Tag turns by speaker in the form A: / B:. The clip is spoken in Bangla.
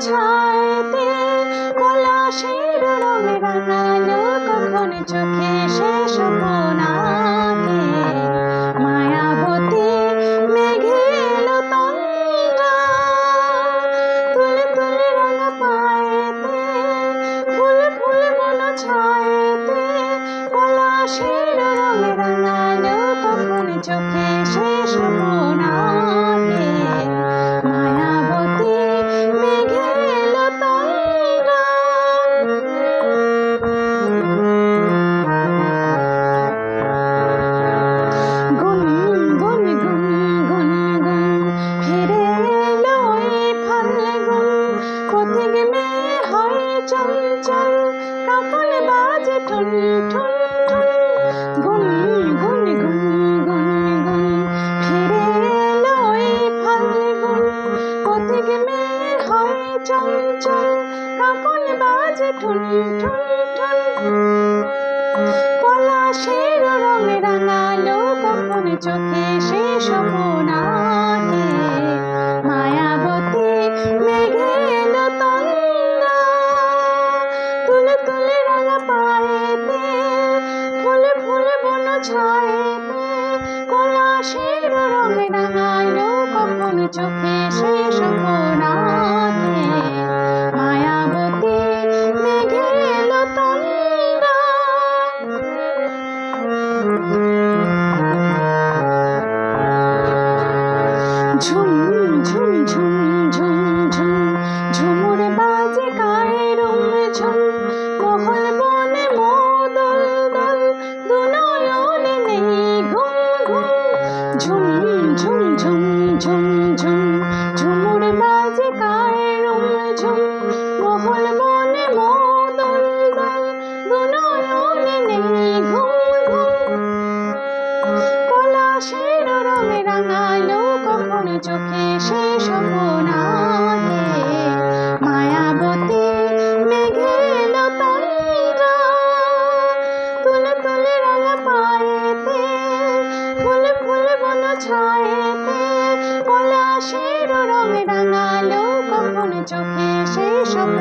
A: ছায়েতে পলাশের রঙে রাঙালো কখন চোখে সে স্বপ্নাতে পলাশের রঙে রাঙালো কখন চোখে সে স্বপ্নাতে মায়াবতী মেঘেলো তন্দ্রা গুন গুন গুন গুন গুন ফিরে এলো ফাল্গুন পথিক মেয়ে হয় চঞ্চল কাকল বাজে ঠুন ঠুন হয় চঞ্চল কাকল বাজে ঠুন ঠুন ঠুন। পলাশের রঙে রাঙালো কখন চোখে সে স্বপ্নাতে মায়াবতী মেঘে এলো তন্দ্রা তুলে তুলে রাঙা পায়েতে, ফুলে ফুলে বন ছায়েতে। পলাশের রঙে রাঙালো কখন চোখে সে স্বপ্নাতে ঝুমুর বাজে গায়ে ঝুম মহল বনে মোদল দল, দুনয়নে নেই ঘুম ঘুম। পলাশের রঙে রাঙালো, কখন চোখে সে স্বপ্নাতে মায়াবতী মেঘে এলো তুলে তুলে রাঙা পায়েতে, ফুলে ফুলে বন ছায়েতে। পলাশের রঙে কখন চোখে সে স্বপ্ন